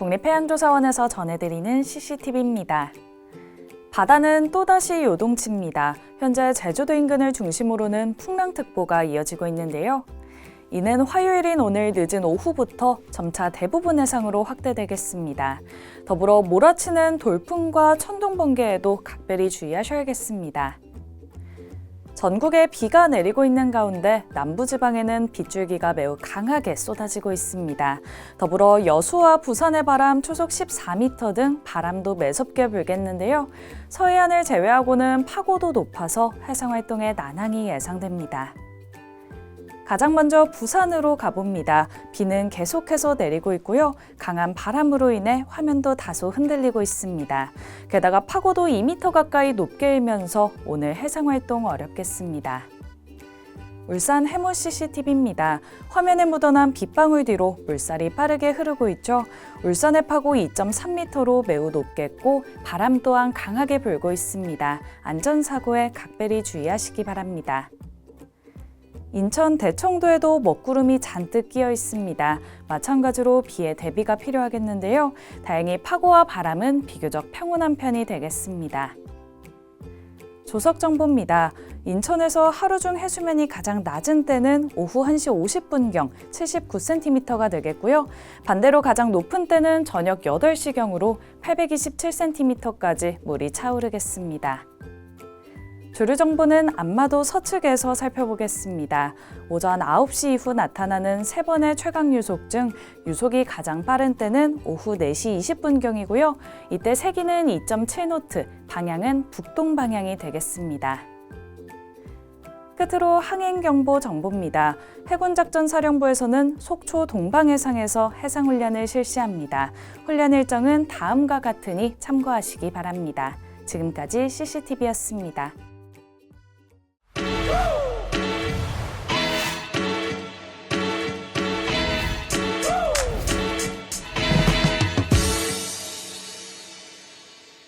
국립해양조사원에서 전해드리는 CCTV입니다. 바다는 또다시 요동칩니다. 현재 제주도 인근을 중심으로는 풍랑특보가 이어지고 있는데요. 이는 화요일인 오늘 늦은 오후부터 점차 대부분 해상으로 확대되겠습니다. 더불어 몰아치는 돌풍과 천둥 번개에도 각별히 주의하셔야겠습니다. 전국에 비가 내리고 있는 가운데 남부지방에는 빗줄기가 매우 강하게 쏟아지고 있습니다. 더불어 여수와 부산의 바람 초속 14m 등 바람도 매섭게 불겠는데요. 서해안을 제외하고는 파고도 높아서 해상 활동에 난항이 예상됩니다. 가장 먼저 부산으로 가봅니다. 비는 계속해서 내리고 있고요. 강한 바람으로 인해 화면도 다소 흔들리고 있습니다. 게다가 파고도 2m 가까이 높게 일면서 오늘 해상 활동 어렵겠습니다. 울산 해무 CCTV입니다. 화면에 묻어난 빗방울 뒤로 물살이 빠르게 흐르고 있죠. 울산의 파고 2.3m로 매우 높겠고 바람 또한 강하게 불고 있습니다. 안전사고에 각별히 주의하시기 바랍니다. 인천 대청도에도 먹구름이 잔뜩 끼어 있습니다. 마찬가지로 비에 대비가 필요하겠는데요. 다행히 파고와 바람은 비교적 평온한 편이 되겠습니다. 조석 정보입니다. 인천에서 하루 중 해수면이 가장 낮은 때는 오후 1시 50분경 79cm가 되겠고요. 반대로 가장 높은 때는 저녁 8시경으로 827cm까지 물이 차오르겠습니다. 조류 정보는 안마도 서측에서 살펴보겠습니다. 오전 9시 이후 나타나는 세 번의 최강 유속 중 유속이 가장 빠른 때는 오후 4시 20분경이고요. 이때 세기는 2.7노트, 방향은 북동 방향이 되겠습니다. 끝으로 항행경보 정보입니다. 해군작전사령부에서는 속초 동방해상에서 해상훈련을 실시합니다. 훈련 일정은 다음과 같으니 참고하시기 바랍니다. 지금까지 CCTV였습니다.